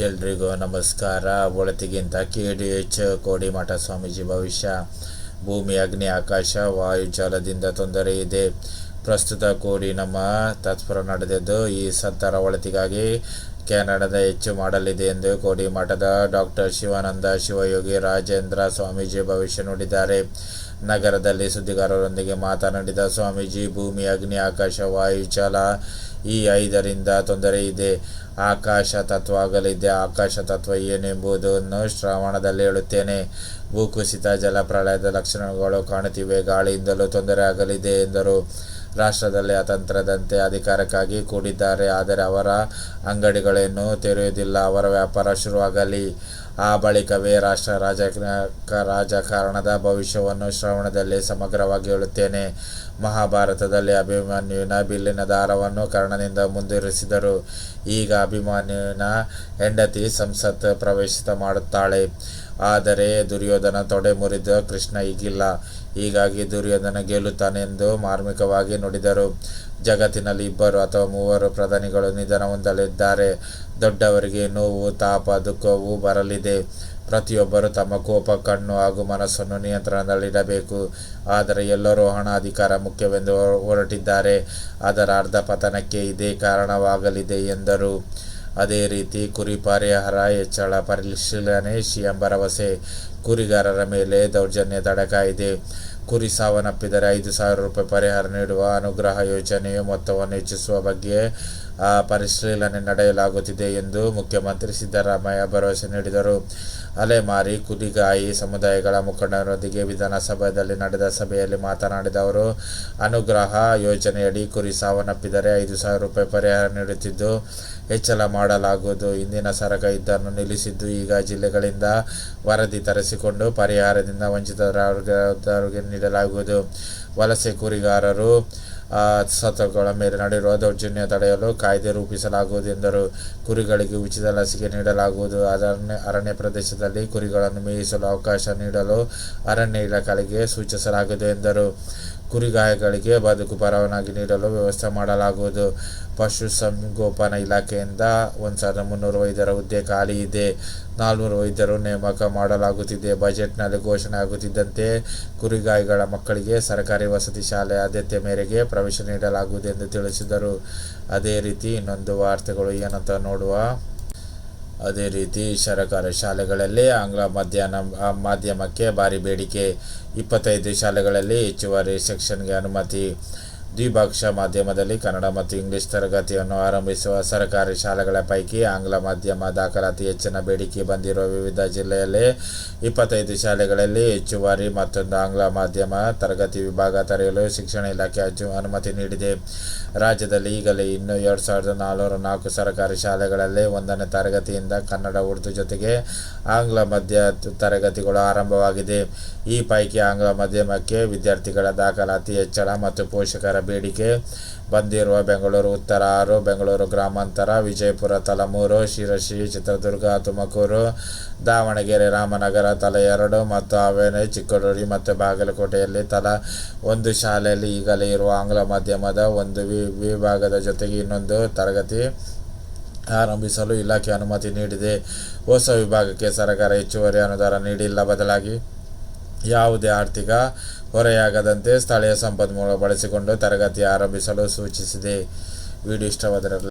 ಎಲ್ರಿಗೂ ನಮಸ್ಕಾರ. ಒಳತಿಗಿಂತ K D H Kodimatha Swamiji ಭವಿಷ್ಯ. ಭೂಮಿ, ಅಗ್ನಿ, ಆಕಾಶ ವಾಯುಜಾಲದಿಂದ ತೊಂದರೆ ಇದೆ. ಪ್ರಸ್ತುತ ಕೋಡಿ ನಮ್ಮ ತತ್ಪರ ನಡೆದಿದ್ದು ಈ ಸತ್ತರ ಒಳತಿಗಾಗಿ ಕೆನಡಾದ ಹೆಚ್ಚು ಮಾಡಲಿದೆ ಎಂದು ಕೋಡಿಮಠದ ಡಾಕ್ಟರ್ ಶಿವಾನಂದ ಶಿವಯೋಗಿ ರಾಜೇಂದ್ರ ಸ್ವಾಮೀಜಿ ಭವಿಷ್ಯ ನುಡಿದ್ದಾರೆ. ನಗರದಲ್ಲಿ ಸುದ್ದಿಗಾರರೊಂದಿಗೆ ಮಾತನಾಡಿದ ಸ್ವಾಮೀಜಿ, ಭೂಮಿ, ಅಗ್ನಿ, ಆಕಾಶ ವಾಯುಚಾಲ ಈ ಐದರಿಂದ ತೊಂದರೆ ಇದೆ. ಆಕಾಶ ತತ್ವ ಆಗಲಿದೆ. ಆಕಾಶ ತತ್ವ ಏನೆಂಬುದನ್ನು ಶ್ರವಣದಲ್ಲಿ ಹೇಳುತ್ತೇನೆ. ಭೂಕುಸಿತ, ಜಲಪ್ರಳಯದ ಲಕ್ಷಣಗಳು ಕಾಣುತ್ತಿವೆ. ಗಾಳಿಯಿಂದಲೂ ತೊಂದರೆ ಆಗಲಿದೆ ಎಂದರು. ರಾಷ್ಟ್ರದಲ್ಲಿ ಅತಂತ್ರದಂತೆ ಅಧಿಕಾರಕ್ಕಾಗಿ ಕೂಡಿದ್ದಾರೆ. ಆದರೆ ಅವರ ಅಂಗಡಿಗಳೇನು ತೆರೆಯುವುದಿಲ್ಲ. ಅವರ ವ್ಯಾಪಾರ ಶುರುವಾಗಲಿ, ಆ ಬಳಿಕವೇ ರಾಷ್ಟ್ರ ರಾಜ ರಾಜಕಾರಣದ ಭವಿಷ್ಯವನ್ನು ಶ್ರವಣದಲ್ಲಿ ಸಮಗ್ರವಾಗಿ ಹೇಳುತ್ತೇನೆ. ಮಹಾಭಾರತದಲ್ಲಿ ಅಭಿಮನ್ಯುವಿನ ಬಿಲ್ಲಿನ ದಾರವನ್ನು ಕರ್ಣನಿಂದ ಮುಂದುವರಿಸಿದರು ಈಗ ಅಭಿಮನ್ಯುವಿನ ಹೆಂಡತಿ ಸಂಸತ್ ಪ್ರವೇಶಿತ ಮಾಡುತ್ತಾಳೆ. ಆದರೆ ದುರ್ಯೋಧನ ತೊಡೆ ಮುರಿದ ಕೃಷ್ಣ ಈಗಿಲ್ಲ. ಹೀಗಾಗಿ ದುರ್ಯೋಧನ ಗೆಲ್ಲುತ್ತಾನೆಂದು ಮಾರ್ಮಿಕವಾಗಿ ನುಡಿದರು. ಜಗತ್ತಿನಲ್ಲಿ ಇಬ್ಬರು ಅಥವಾ ಮೂವರು ಪ್ರಧಾನಿಗಳು ನಿಧನ ಹೊಂದಲಿದ್ದಾರೆ ದೊಡ್ಡವರಿಗೆ ನೋವು, ತಾಪ, ದುಃಖವು ಬರಲಿದೆ. ಪ್ರತಿಯೊಬ್ಬರು ತಮ್ಮ ಕೋಪ, ಕಣ್ಣು ಹಾಗೂ ಮನಸ್ಸನ್ನು ನಿಯಂತ್ರಣದಲ್ಲಿಡಬೇಕು. ಆದರೆ ಎಲ್ಲರೂ ಹಣ, ಅಧಿಕಾರ, ಮುಖ್ಯವೆಂದು ಹೊರಟಿದ್ದಾರೆ. ಅದರ ಅರ್ಧ ಪತನಕ್ಕೆ ಇದೇ ಕಾರಣವಾಗಲಿದೆ ಎಂದರು. ಅದೇ ರೀತಿ ಕುರಿ ಪರಿಹಾರ, ಹೆಚ್ಚಳ, ಪರಿಶೀಲನೆ, ಸಿಎಂ ಭರವಸೆ, ಕುರಿಗಾರರ ಮೇಲೆ ದೌರ್ಜನ್ಯ ತಡೆ ಇದೆ ಕುರಿ ಸಾವನ್ನಪ್ಪಿದರೆ ಐದು ಸಾವಿರ ರೂಪಾಯಿ ಪರಿಹಾರ ನೀಡುವ ಅನುಗ್ರಹ ಯೋಜನೆಯ ಮೊತ್ತವನ್ನು ಹೆಚ್ಚಿಸುವ ಬಗ್ಗೆ ಪರಿಶೀಲನೆ ನಡೆಯಲಾಗುತ್ತಿದೆ ಎಂದು ಮುಖ್ಯಮಂತ್ರಿ ಸಿದ್ದರಾಮಯ್ಯ ಭರವಸೆ ನೀಡಿದರು. ಅಲೆಮಾರಿ, ಕುದಿಗಾಯಿ ಸಮುದಾಯಗಳ ಮುಖಂಡರೊಂದಿಗೆ ವಿಧಾನಸಭೆಯಲ್ಲಿ ನಡೆದ ಸಭೆಯಲ್ಲಿ ಮಾತನಾಡಿದ ಅವರು, ಅನುಗ್ರಹ ಯೋಜನೆಯಡಿ ಕುರಿ ಸಾವನ್ನಪ್ಪಿದರೆ ಐದು ಸಾವಿರ ರೂಪಾಯಿ ಪರಿಹಾರ ನೀಡುತ್ತಿದ್ದು, ಹೆಚ್ಚಳ ಮಾಡಲಾಗುವುದು. ಇಂದಿನ ಸರಕ ಇದನ್ನು ನಿಲ್ಲಿಸಿದ್ದು ಈಗ ಜಿಲ್ಲೆಗಳಿಂದ ವರದಿ ತರಿಸಿಕೊಂಡು ಪರಿಹಾರದಿಂದ ವಂಚಿತರಿಗೆ ನೀಡಲಾಗುವುದು. ವಲಸೆ ಕುರಿಗಾರರು ಸತಗಳ ಮೇಲೆ ನಡೆಯುವ ದೌರ್ಜನ್ಯ ತಡೆಯಲು ಕಾಯ್ದೆ ರೂಪಿಸಲಾಗುವುದು ಎಂದರು. ಕುರಿಗಳಿಗೆ ಉಚಿತ ಲಸಿಕೆ ನೀಡಲಾಗುವುದು. ಅರಣ್ಯ ಅರಣ್ಯ ಪ್ರದೇಶದಲ್ಲಿ ಕುರಿಗಳನ್ನು ಮೇಯಿಸಲು ಅವಕಾಶ ನೀಡಲು ಅರಣ್ಯ ಇಲಾಖೆಗೆ ಸೂಚಿಸಲಾಗಿದೆ ಎಂದರು. ಕುರಿಗಾಯಗಳಿಗೆ ಬದುಕು ಪರವಾನಗಿ ನೀಡಲು ವ್ಯವಸ್ಥೆ ಮಾಡಲಾಗುವುದು. ಪಶುಸಂಗೋಪನಾ ಇಲಾಖೆಯಿಂದ ಒಂದು ಸಾವಿರದ ಮುನ್ನೂರು ವೈದ್ಯರ ಹುದ್ದೆ ಖಾಲಿ ಇದೆ. ನಾಲ್ನೂರು ವೈದ್ಯರು ನೇಮಕ ಮಾಡಲಾಗುತ್ತಿದೆ. ಬಜೆಟ್ನಲ್ಲಿ ಘೋಷಣೆ ಆಗುತ್ತಿದ್ದಂತೆ ಕುರಿಗಾಯಿಗಳ ಮಕ್ಕಳಿಗೆ ಸರ್ಕಾರಿ ವಸತಿ ಶಾಲೆ ಆದ್ಯತೆ ಮೇರೆಗೆ ಪ್ರವೇಶ ನೀಡಲಾಗುವುದು ಎಂದು ತಿಳಿಸಿದರು. ಅದೇ ರೀತಿ ಇನ್ನೊಂದು ವಾರ್ತೆಗಳು ಏನಂತ ನೋಡುವ ಅದೇ ರೀತಿ ಸರ್ಕಾರಿ ಶಾಲೆಗಳಲ್ಲಿ ಆಂಗ್ಲ ಮಧ್ಯಾಹ್ನ ಮಾಧ್ಯಮಕ್ಕೆ ಭಾರಿ ಬೇಡಿಕೆ. ಇಪ್ಪತ್ತೈದು ಶಾಲೆಗಳಲ್ಲಿ ಹೆಚ್ಚುವರಿ ಸೆಕ್ಷನ್ಗೆ ಅನುಮತಿ. ದ್ವಿಭಾಷಾ ಮಾಧ್ಯಮದಲ್ಲಿ ಕನ್ನಡ ಮತ್ತು ಇಂಗ್ಲಿಷ್ ತರಗತಿಯನ್ನು ಆರಂಭಿಸುವ ಸರ್ಕಾರಿ ಶಾಲೆಗಳ ಪೈಕಿ ಆಂಗ್ಲ ಮಾಧ್ಯಮ ದಾಖಲಾತಿ ಹೆಚ್ಚಿನ ಬೇಡಿಕೆ ಬಂದಿರುವ ವಿವಿಧ ಜಿಲ್ಲೆಯಲ್ಲಿ ಇಪ್ಪತ್ತೈದು ಶಾಲೆಗಳಲ್ಲಿ ಹೆಚ್ಚುವರಿ ಮತ್ತೊಂದು ಆಂಗ್ಲ ಮಾಧ್ಯಮ ತರಗತಿ ವಿಭಾಗ ತೆರೆಯಲು ಶಿಕ್ಷಣ ಇಲಾಖೆ ಅನುಮತಿ ನೀಡಿದೆ. ರಾಜ್ಯದಲ್ಲಿ ಈಗಲೇ ಇನ್ನು ಎರಡು ಸಾವಿರದ ನಾಲ್ನೂರ ನಾಲ್ಕು ಸರ್ಕಾರಿ ಶಾಲೆಗಳಲ್ಲಿ ಒಂದನೇ ತರಗತಿಯಿಂದ ಕನ್ನಡ, ಉರ್ದು ಜೊತೆಗೆ ಆಂಗ್ಲ ಮಧ್ಯ ತರಗತಿಗಳು ಆರಂಭವಾಗಿದೆ. ಈ ಪೈಕಿ ಆಂಗ್ಲ ಮಾಧ್ಯಮಕ್ಕೆ ವಿದ್ಯಾರ್ಥಿಗಳ ದಾಖಲಾತಿ ಹೆಚ್ಚಳ ಮತ್ತು ಪೋಷಕರ ಬೇಡಿಕೆ ಬಂದಿರುವ ಬೆಂಗಳೂರು ಉತ್ತರ ಆರು, ಬೆಂಗಳೂರು ಗ್ರಾಮಾಂತರ, ವಿಜಯಪುರ ತಲಮೂರು, ಶಿರಸಿ, ಚಿತ್ರದುರ್ಗ ತುಮಕೂರು, ದಾವಣಗೆರೆ, ರಾಮನಗರ ತಲೆ ಎರಡು ಮತ್ತು ಹಾವೇರಿ, ಚಿಕ್ಕಡೂರಿ ಮತ್ತು ಬಾಗಲಕೋಟೆಯಲ್ಲಿ ತಲಾ ಒಂದು ಶಾಲೆಯಲ್ಲಿ ಈಗಲೇ ಇರುವ ಆಂಗ್ಲ ಮಾಧ್ಯಮದ ಒಂದು ವಿಭಾಗದ ಜೊತೆಗೆ ಇನ್ನೊಂದು ತರಗತಿ ಆರಂಭಿಸಲು ಇಲಾಖೆ ಅನುಮತಿ ನೀಡಿದೆ. ಹೊಸ ವಿಭಾಗಕ್ಕೆ ಸರ್ಕಾರ ಹೆಚ್ಚುವರಿ ಅನುದಾನ ನೀಡಿಲ್ಲ. ಬದಲಾಗಿ ಯಾವುದೇ ಆರ್ಥಿಕ ಹೊರೆಯಾಗದಂತೆ ಸ್ಥಳೀಯ ಸಂಪನ್ಮೂಲ ಬಳಸಿಕೊಂಡು ತರಗತಿ ಆರಂಭಿಸಲು ಸೂಚಿಸಿದೆ. ವಿಡಿಯೋ ಇಷ್ಟವಾದರೆ